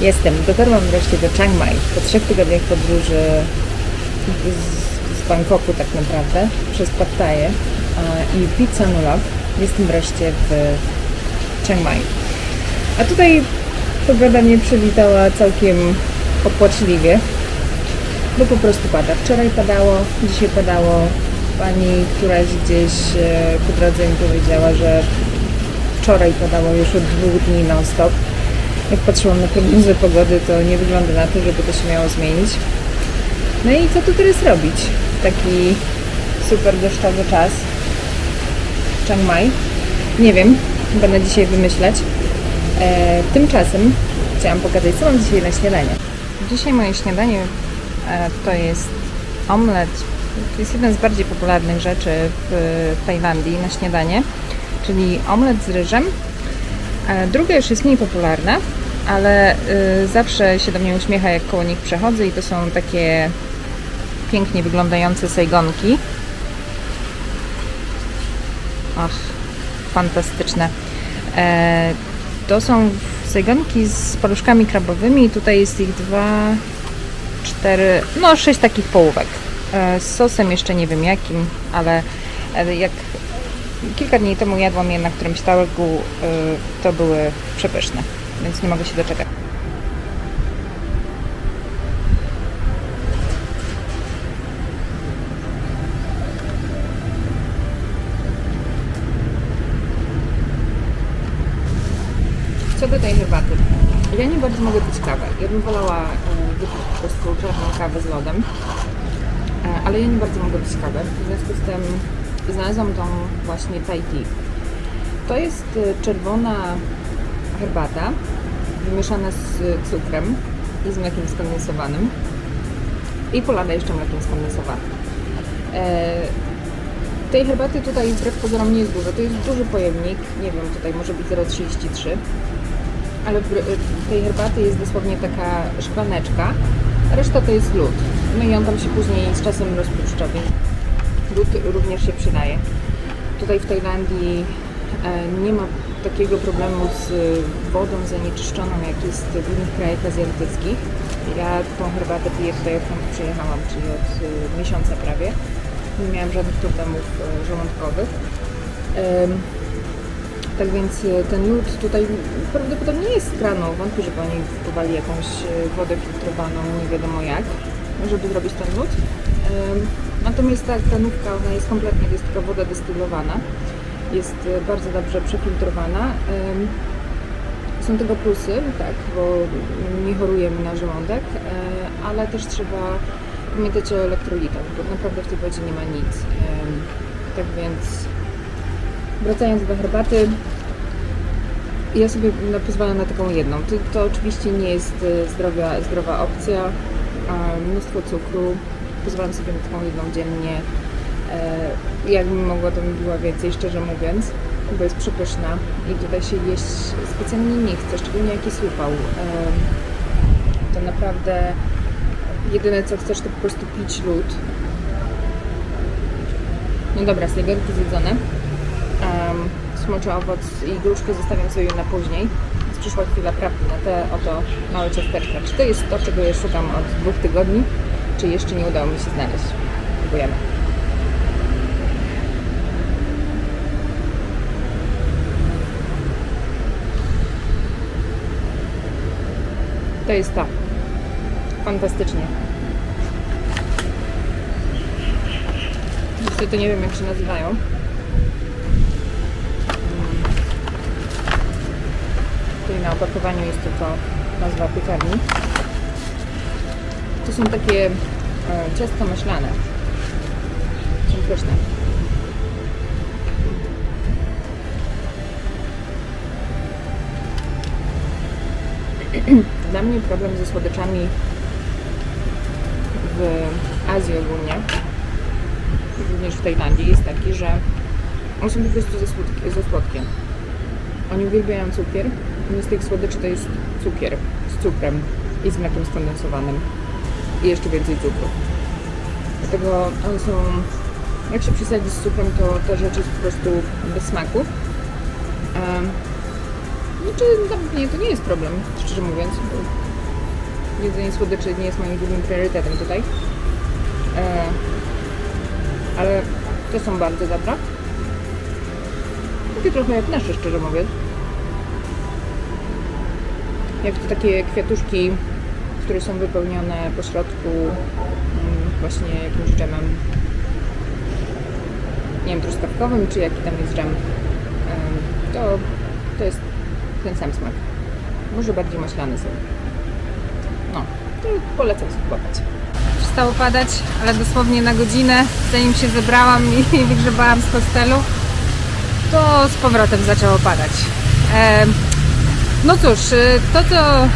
Jestem. Dotarłam wreszcie do Chiang Mai po trzech tygodniach podróży z, z Bangkoku tak naprawdę przez Pattaję i Pizza Nulak. Jestem wreszcie w Chiang Mai. A tutaj pogoda mnie przywitała całkiem opłaczliwie, bo po prostu pada. Wczoraj padało, dzisiaj padało. Pani któraś gdzieś e, po drodze mi powiedziała, że wczoraj padało już od dwóch dni non-stop. Jak patrzyłam na prognozę pogody, to nie wygląda na to, żeby to się miało zmienić. No i co tu teraz robić? Taki super deszczowy czas. Chiang Mai. Nie wiem, będę dzisiaj wymyślać. E, tymczasem chciałam pokazać, co mam dzisiaj na śniadanie. Dzisiaj moje śniadanie e, to jest omlet. To jest jeden z bardziej popularnych rzeczy w Tajlandii na śniadanie, czyli omlet z ryżem. E, druga już jest mniej popularna, ale y, zawsze się do mnie uśmiecha, jak koło nich przechodzę i to są takie pięknie wyglądające sejgonki. Ach, fantastyczne. E, to są sejgonki z paluszkami krabowymi. Tutaj jest ich dwa, cztery, no sześć takich połówek. E, z sosem jeszcze nie wiem jakim, ale jak kilka dni temu jadłam je na którymś talerzu, e, to były przepyszne, więc nie mogę się doczekać. Co do tej herbaty. Ja nie bardzo mogę pić kawę. Ja bym wolała e, wypić po prostu czarną kawę z lodem. E, Ale ja nie bardzo mogę pić kawę. W związku z tym znalazłam tą właśnie tea. To jest e, czerwona herbata wymieszana z cukrem i z mlekiem skondensowanym i polana jeszcze mlekiem skondensowanym. E, tej herbaty tutaj wbrew pozorom nie jest dużo. To jest duży pojemnik, nie wiem, tutaj może być 0,33 ale w tej herbaty jest dosłownie taka szklaneczka, reszta to jest lód. No i on tam się później z czasem rozpuszcza, więc lód również się przydaje. Tutaj w Tajlandii e, nie ma takiego problemu z wodą zanieczyszczoną, jak jest w innych krajach azjatyckich. Ja tą herbatę piję tutaj, odkąd przyjechałam, czyli od e, miesiąca prawie. Nie miałam żadnych problemów e, żołądkowych. Tak więc ten lód tutaj prawdopodobnie jest z kranu. Wątpię, żeby oni kupowali jakąś wodę filtrowaną, nie wiadomo jak, żeby zrobić ten lód. Natomiast ta kranówka, ona jest kompletnie, to jest tylko woda destylowana. Jest e, bardzo dobrze przefiltrowana. Są tego plusy, tak, bo nie chorujemy na żołądek, e, ale też trzeba pamiętać o elektrolitach, bo naprawdę w tej wodzie nie ma nic. Tak więc Wracając do herbaty, ja sobie pozwalam na taką jedną. To, to oczywiście nie jest e, zdrowia, zdrowa opcja. Mnóstwo cukru. Pozwalam sobie na taką jedną dziennie. E, Jakbym mogła, to bym była więcej, szczerze mówiąc, bo jest przepyszna i tutaj się jeść specjalnie nie chce, szczególnie jak jest. E, To naprawdę jedyne co chcesz to po prostu pić lód. No dobra, sejgonki zjedzone um, smoczy owoc i gruszkę zostawiam sobie na później. Więc przyszła chwila prawdy na te oto małe ciasteczka. Czy to jest to, czego ja szukam od dwóch tygodni, czy jeszcze nie udało mi się znaleźć? Próbujemy. To jest to. Fantastycznie. Niestety nie wiem jak się nazywają. Tutaj na opakowaniu jest tylko nazwa piekarni. To są takie e, ciasto maślane. Są pyszne. Dla mnie problem ze słodyczami w Azji ogólnie, również w Tajlandii, jest taki, że one są po prostu za słodkie. Za słodkie. Oni uwielbiają cukier, i z tych słodyczy to jest cukier z cukrem i z mlekiem skondensowanym i jeszcze więcej cukru. Dlatego one są, jak się przesadzi z cukrem, to ta rzecz jest po prostu bez smaku. Um, znaczy, dla mnie to nie jest problem, szczerze mówiąc. jedzenie słodyczy nie jest moim głównym priorytetem tutaj. Ale te są bardzo dobre. Takie trochę jak nasze, szczerze mówiąc. Jak to takie kwiatuszki, które są wypełnione po środku mm, właśnie jakimś dżemem. Nie wiem, truskawkowym, czy jaki tam jest dżem. Em, To, to jest ten sam smak. Może bardziej maślany są. No, to polecam spróbować. Przestało padać, ale dosłownie na godzinę, zanim się zebrałam i wygrzebałam z hostelu, to z powrotem zaczęło padać. No cóż, y, to co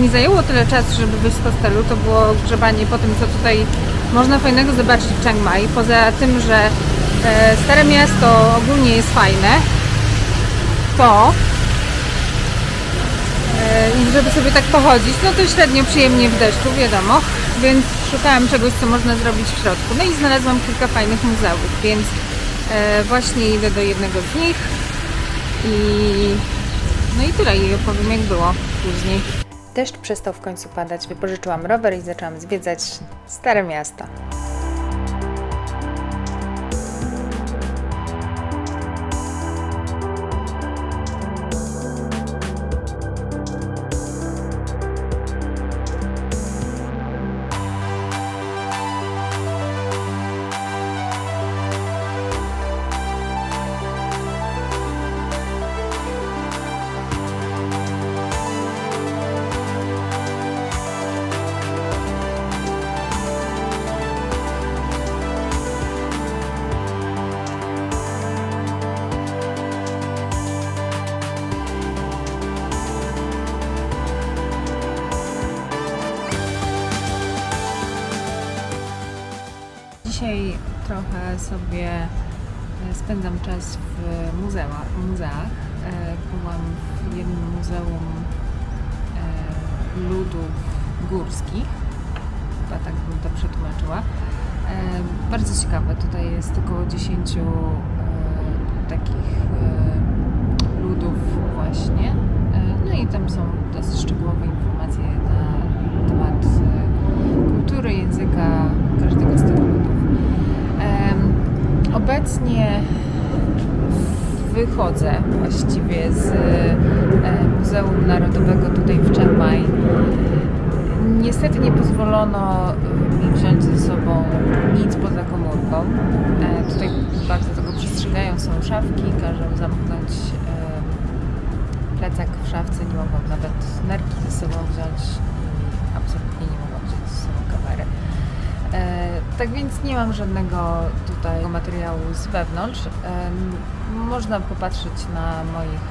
mi zajęło tyle czasu, żeby wyjść z hostelu, to było grzebanie po tym, co tutaj można fajnego zobaczyć w Chiang Mai. Poza tym, że e, Stare Miasto ogólnie jest fajne, to e, i żeby sobie tak pochodzić, no to średnio przyjemnie w deszczu, wiadomo, więc szukałam czegoś, co można zrobić w środku. No i znalazłam kilka fajnych muzeów, więc e, właśnie idę do jednego z nich i no i tyle i opowiem jak było później. Deszcz przestał w końcu padać, wypożyczyłam rower i zaczęłam zwiedzać Stare Miasto. Spędzam czas w muzea, muzeach. E, Byłam w jednym muzeum e, ludów górskich, chyba tak bym to przetłumaczyła. E, Bardzo ciekawe, tutaj jest około 10 e, takich ludów właśnie. No i tam są dosyć szczegółowe informacje na temat kultury, języka każdego z tych ludów. Obecnie wychodzę właściwie z e, Muzeum Narodowego tutaj w Chiang. Niestety nie pozwolono e, mi wziąć ze sobą nic poza komórką. E, Tutaj bardzo tego przestrzegają, są szafki, każą zamknąć plecak w szafce, nie mogą nawet nerki ze sobą wziąć absolutnie nie tak więc nie mam żadnego tutaj materiału z wewnątrz. Można popatrzeć na moich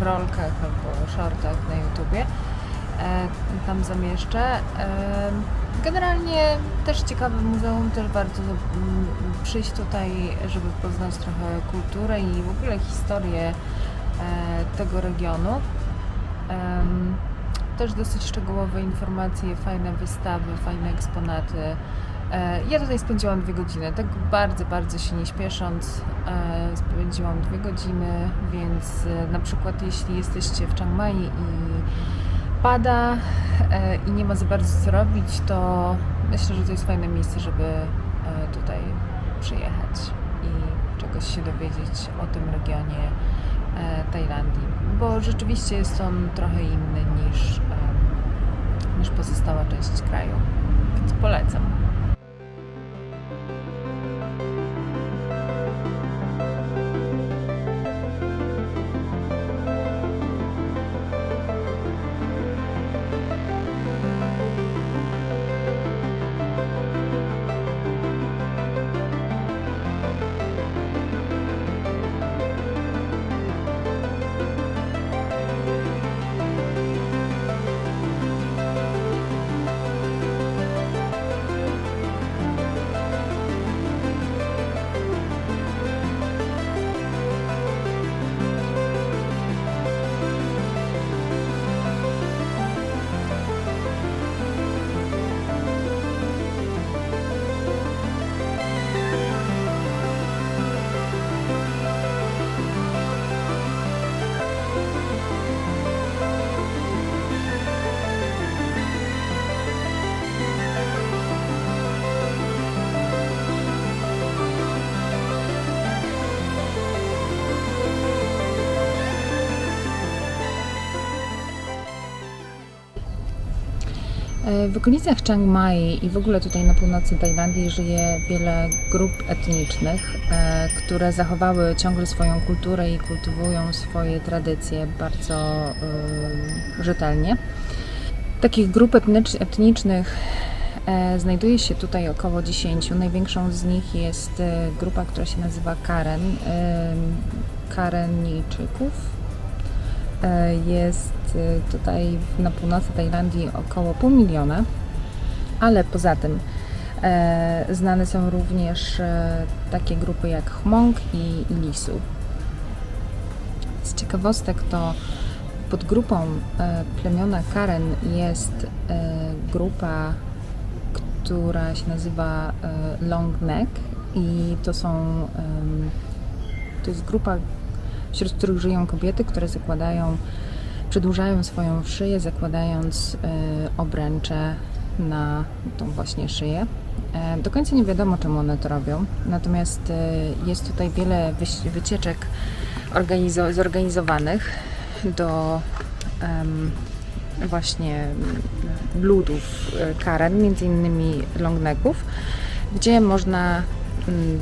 e, rolkach albo shortach na YouTubie. E, tam zamieszczę. Generalnie też ciekawe muzeum, też bardzo mm, przyjść tutaj, żeby poznać trochę kulturę i w ogóle historię e, tego regionu. Też dosyć szczegółowe informacje, fajne wystawy, fajne eksponaty. E, Ja tutaj spędziłam dwie godziny, tak bardzo, bardzo się nie śpiesząc. e, Spędziłam dwie godziny, więc e, na przykład jeśli jesteście w Chiang Mai i pada i nie ma za bardzo co robić, to myślę, że to jest fajne miejsce, żeby tutaj przyjechać i czegoś się dowiedzieć o tym regionie Tajlandii, bo rzeczywiście jest on trochę inny niż, niż pozostała część kraju, więc polecam. W okolicach Chiang Mai i w ogóle tutaj na północy Tajlandii żyje wiele grup etnicznych, e, które zachowały ciągle swoją kulturę i kultywują swoje tradycje bardzo e, rzetelnie. Takich grup etnicz- etnicznych e, znajduje się tutaj około 10. Największą z nich jest e, grupa, która się nazywa Karen, e, Karenijczyków. E, Jest e, tutaj na północy Tajlandii około pół miliona, ale poza tym e, znane są również takie grupy jak Hmong i Lisu. Z ciekawostek to pod grupą plemiona Karen jest grupa, która się nazywa Long Neck i to są to jest grupa, wśród których żyją kobiety, które zakładają, przedłużają swoją szyję, zakładając e, obręcze na tą właśnie szyję. E, Do końca nie wiadomo, czemu one to robią, natomiast e, jest tutaj wiele wycieczek organizo- zorganizowanych do właśnie ludów Karen, między innymi longnecków, gdzie można mm,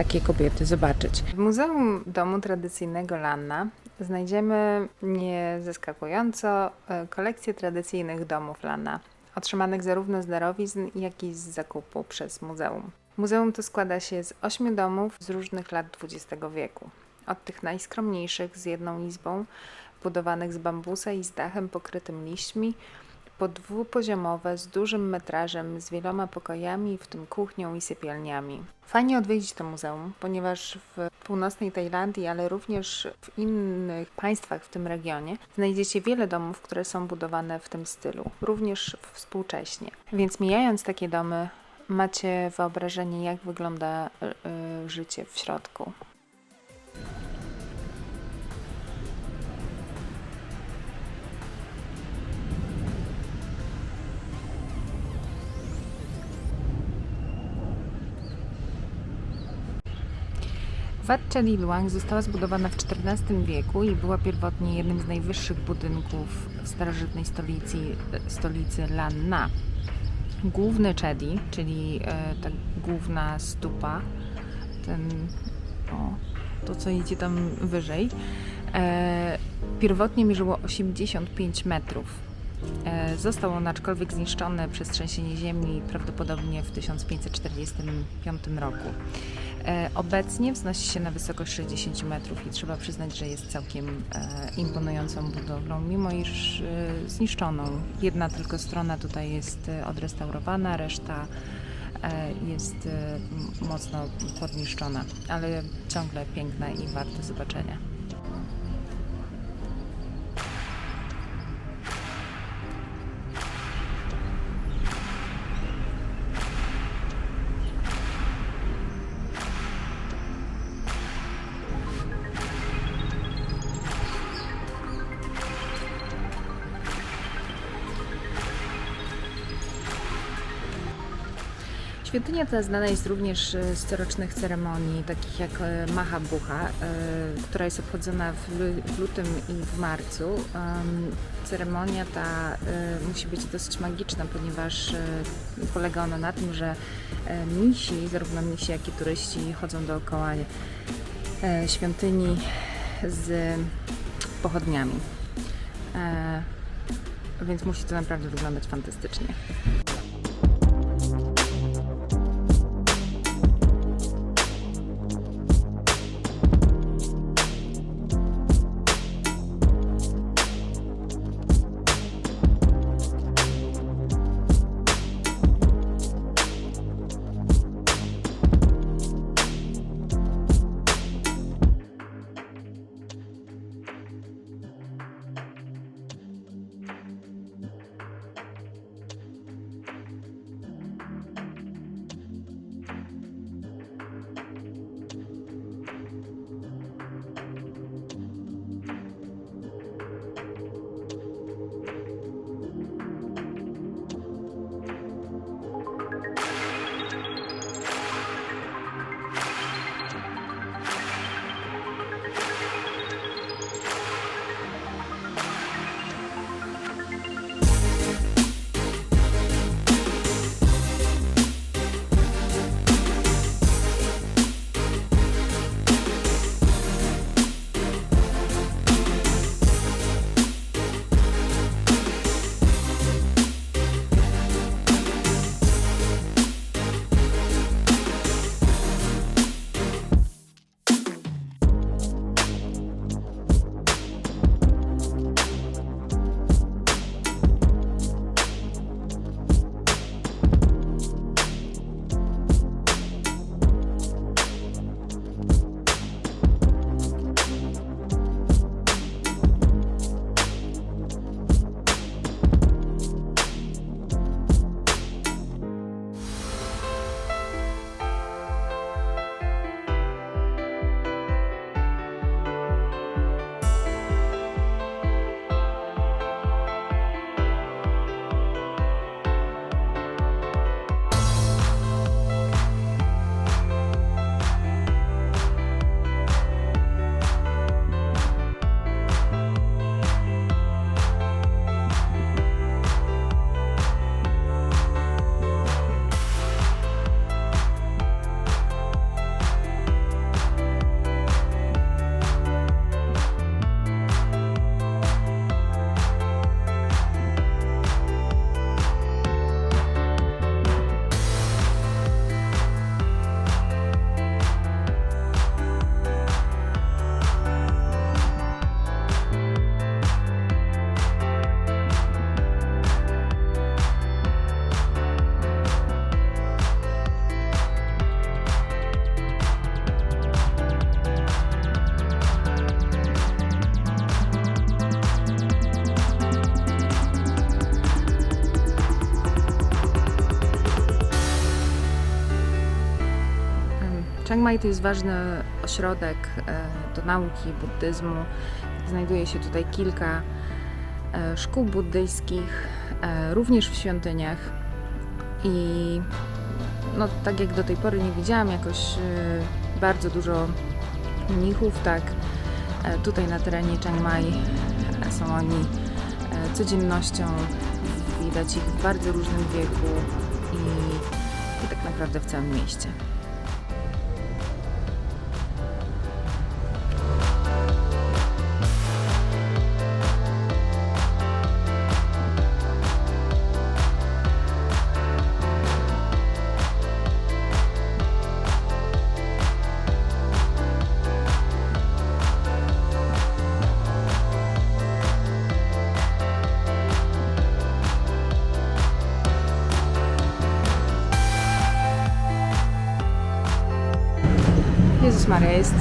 takie kobiety zobaczyć. W Muzeum Domu Tradycyjnego Lanna znajdziemy niezaskakująco e, kolekcję tradycyjnych domów Lanna, otrzymanych zarówno z darowizn, jak i z zakupu przez muzeum. Muzeum to składa się z ośmiu domów z różnych lat XX wieku. Od tych najskromniejszych z jedną izbą, budowanych z bambusa i z dachem pokrytym liśćmi, po dwupoziomowe z dużym metrażem, z wieloma pokojami, w tym kuchnią i sypialniami. Fajnie odwiedzić to muzeum, ponieważ w północnej Tajlandii, ale również w innych państwach w tym regionie znajdziecie wiele domów, które są budowane w tym stylu, również współcześnie. Więc mijając takie domy, macie wyobrażenie, jak wygląda y, y, życie w środku. Wat Chali Luang została zbudowana w XIV wieku i była pierwotnie jednym z najwyższych budynków w starożytnej stolicy, stolicy Lan Na. Główny Chedi, czyli e, ta główna stupa, ten, o, to co idzie tam wyżej, e, pierwotnie mierzyło 85 metrów. E, Został on aczkolwiek zniszczony przez trzęsienie ziemi prawdopodobnie w 1545 roku. E, Obecnie wznosi się na wysokość 60 metrów i trzeba przyznać, że jest całkiem e, imponującą budowlą, mimo iż e, zniszczoną. Jedna tylko strona tutaj jest odrestaurowana, reszta jest mocno podniszczona, ale ciągle piękna i warta zobaczenia. Świątynia ta znana jest również e, z corocznych ceremonii, takich jak e, Maha Bucha, e, która jest obchodzona w, lu- w lutym i w marcu. Em, Ceremonia ta musi być dosyć magiczna, ponieważ polega ona na tym, że misi, zarówno misi, jak i turyści chodzą dookoła świątyni z pochodniami. Więc musi to naprawdę wyglądać fantastycznie. Chiang Mai to jest ważny ośrodek e, do nauki buddyzmu. Znajduje się tutaj kilka e, szkół buddyjskich, e, również w świątyniach. I no, tak jak do tej pory nie widziałam jakoś bardzo dużo mnichów, tak tutaj na terenie Chiang Mai są oni codziennością. Widać ich w bardzo różnym wieku i, i tak naprawdę w całym mieście. Maria, jest,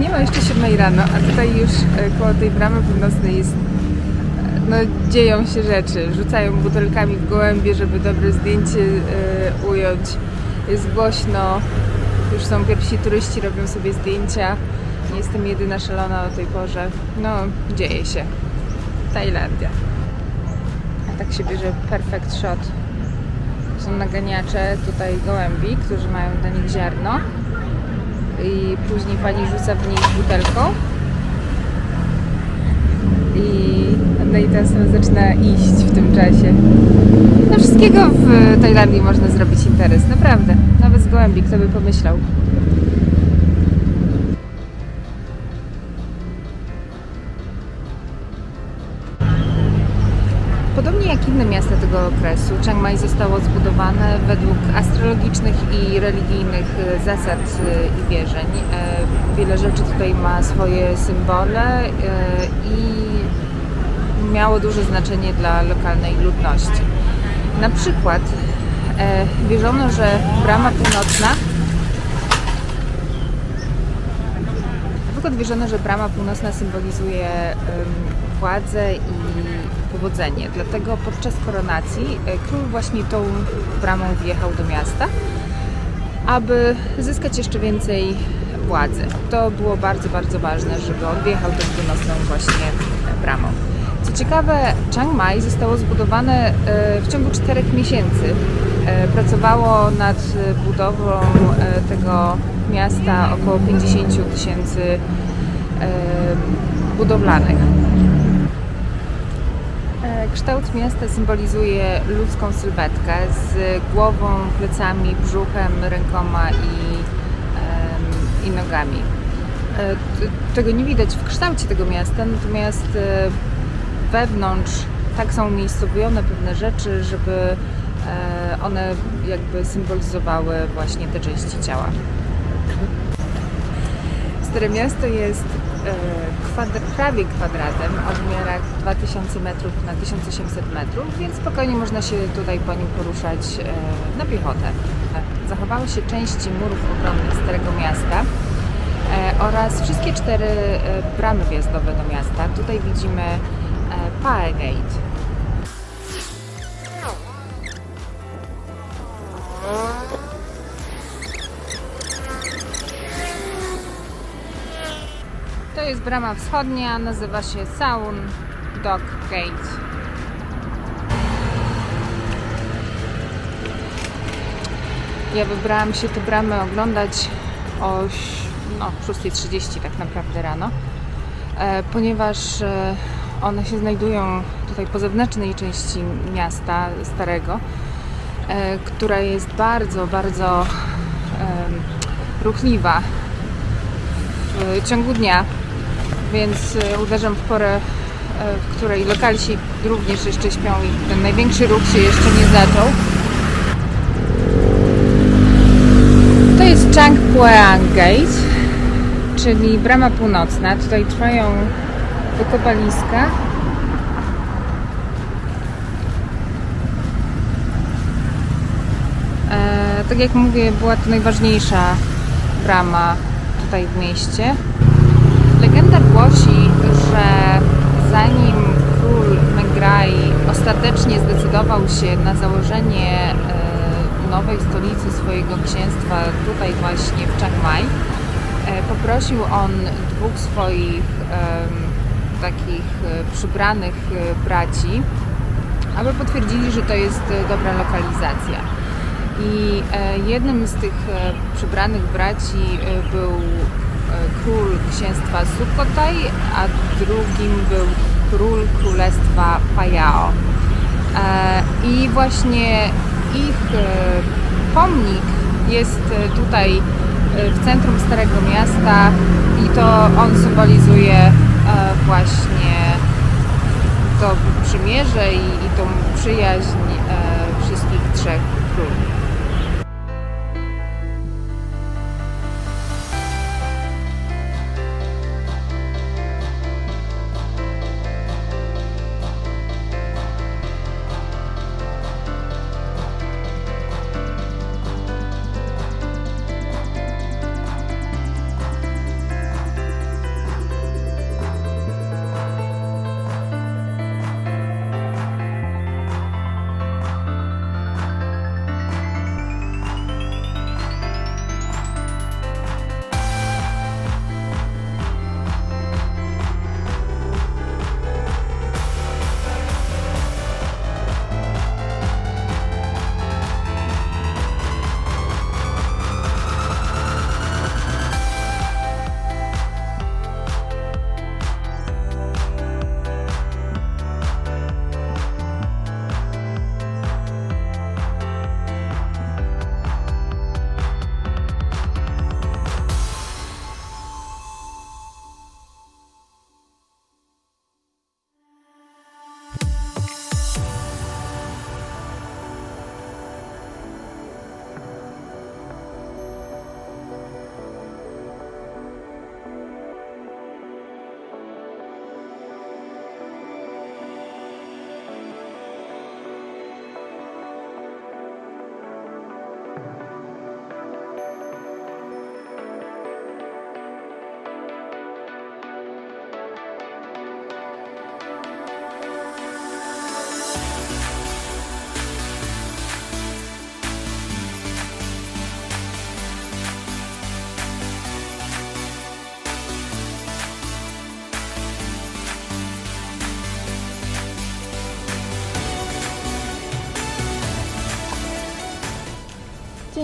nie ma jeszcze 7 rano, a tutaj już e, koło tej bramy północnej jest, e, no dzieją się rzeczy, rzucają butelkami w gołębie, żeby dobre zdjęcie e, ująć, jest głośno, już są pierwsi turyści, robią sobie zdjęcia, nie jestem jedyna szalona o tej porze, no dzieje się, Tajlandia. A tak się bierze perfect shot. Są naganiacze tutaj gołębi, którzy mają dla nich ziarno później pani rzuca w nich butelką i no i sama zaczyna iść w tym czasie. No wszystkiego w Tajlandii można zrobić interes, naprawdę. Nawet z gołębi, kto by pomyślał. Tego okresu, Chiang Mai zostało zbudowane według astrologicznych i religijnych e, zasad e, i wierzeń. E, Wiele rzeczy tutaj ma swoje symbole i miało duże znaczenie dla lokalnej ludności. Na przykład wierzono, że brama północna Na przykład wierzono, że brama północna symbolizuje władzę i powodzenie. Dlatego podczas koronacji e, król właśnie tą bramą wjechał do miasta, aby zyskać jeszcze więcej władzy. To było bardzo, bardzo ważne, żeby on wjechał tą północną właśnie bramą. Co ciekawe, Chiang Mai zostało zbudowane e, w ciągu czterech miesięcy. E, Pracowało nad budową tego miasta około 50 tysięcy budowlanych. Kształt miasta symbolizuje ludzką sylwetkę z głową, plecami, brzuchem, rękoma i, i nogami. E, Tego nie widać w kształcie tego miasta, natomiast e, wewnątrz tak są umiejscowione pewne rzeczy, żeby e, one jakby symbolizowały właśnie te części ciała. Stare miasto jest kwadr, prawie kwadratem o wymiarach 2000 metrów na 1800 metrów, więc spokojnie można się tutaj po nim poruszać e, na piechotę. Zachowały się części murów obronnych Starego Miasta e, oraz wszystkie cztery e, bramy wjazdowe do miasta. Tutaj widzimy e, Pae Gate. To jest brama wschodnia, nazywa się Saun Dock Gate. Ja wybrałam się tę bramę oglądać o no, 6.30 tak naprawdę rano, e, ponieważ e, one się znajdują tutaj po zewnętrznej części miasta starego, e, która jest bardzo, bardzo ruchliwa w ciągu dnia, więc e, uderzam w porę, e, w której lokalsi również jeszcze śpią i ten największy ruch się jeszcze nie zaczął. To jest Changpueang Gate, czyli brama północna. Tutaj trwają wykopaliska. E, tak jak mówię, była to najważniejsza brama tutaj w mieście. Zanim król Megrai ostatecznie zdecydował się na założenie e, nowej stolicy swojego księstwa tutaj właśnie w Chiang Mai. E, Poprosił on dwóch swoich takich e, przybranych braci, aby potwierdzili, że to jest dobra lokalizacja. I jednym z tych przybranych braci był król księstwa Sukhothai, a drugim był król królestwa Pajao. E, I właśnie ich e, pomnik jest e, tutaj w centrum Starego Miasta i to on symbolizuje właśnie to przymierze i, i tą przyjaźń wszystkich trzech królów.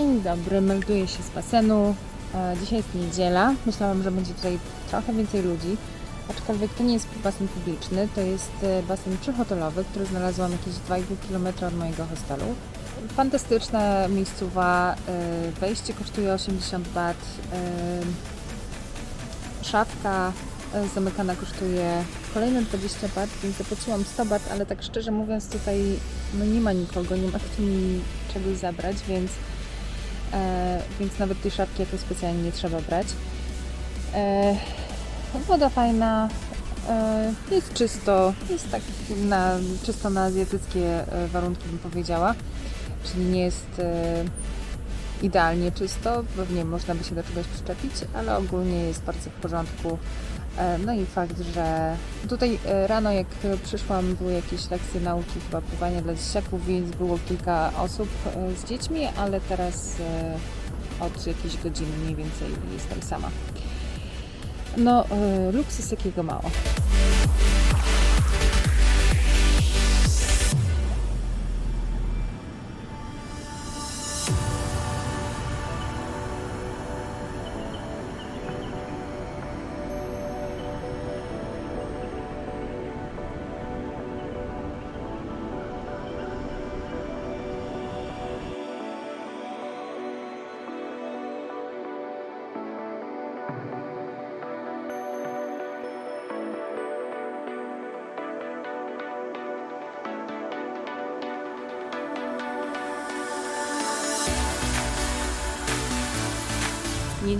Dzień dobry, melduję się z basenu. E, Dzisiaj jest niedziela. Myślałam, że będzie tutaj trochę więcej ludzi. Aczkolwiek to nie jest basen publiczny, to jest e, basen przyhotelowy, który znalazłam jakieś 2,5 km od mojego hostelu. Fantastyczna miejscowa. e, Wejście kosztuje 80 bat. Szafka zamykana kosztuje kolejne 20 bat, więc zapłaciłam 100 bat, ale tak szczerze mówiąc tutaj no nie ma nikogo, nie ma kto mi czegoś zabrać, więc więc nawet tej szafki jakoś specjalnie nie trzeba brać. E, woda fajna, e, jest czysto, jest tak na, czysto na azjatyckie e, warunki bym powiedziała, czyli nie jest e, idealnie czysto, pewnie można by się do czegoś przyczepić, ale ogólnie jest bardzo w porządku. E, No i fakt, że tutaj e, rano jak przyszłam były jakieś lekcje nauki chyba pływania dla dzieciaków, więc było kilka osób e, z dziećmi, ale teraz od jakiejś godziny mniej więcej jestem sama. No, luksus jakiego mało.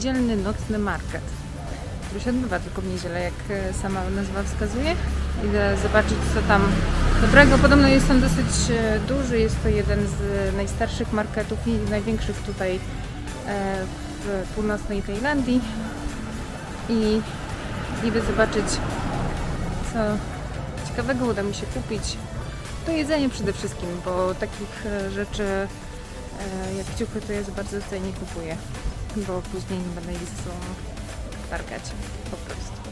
Niedzielny nocny market, który się odbywa tylko w niedzielę, jak e, sama nazwa wskazuje. Idę zobaczyć, co tam dobrego. Podobno jest on dosyć e, duży. Jest to jeden z najstarszych marketów i największych tutaj e, w północnej Tajlandii. I idę zobaczyć, co ciekawego uda mi się kupić. To jedzenie przede wszystkim, bo takich rzeczy Jak ciuchy to ja za bardzo tutaj nie kupuję, bo później nie będę ich targać po prostu.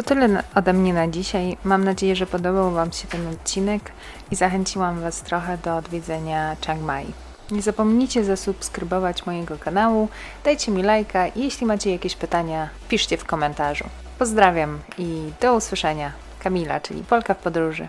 To tyle ode mnie na dzisiaj. Mam nadzieję, że podobał Wam się ten odcinek i zachęciłam Was trochę do odwiedzenia Chiang Mai. Nie zapomnijcie zasubskrybować mojego kanału, dajcie mi lajka i jeśli macie jakieś pytania, piszcie w komentarzu. Pozdrawiam i do usłyszenia. Kamila, czyli Polka w podróży.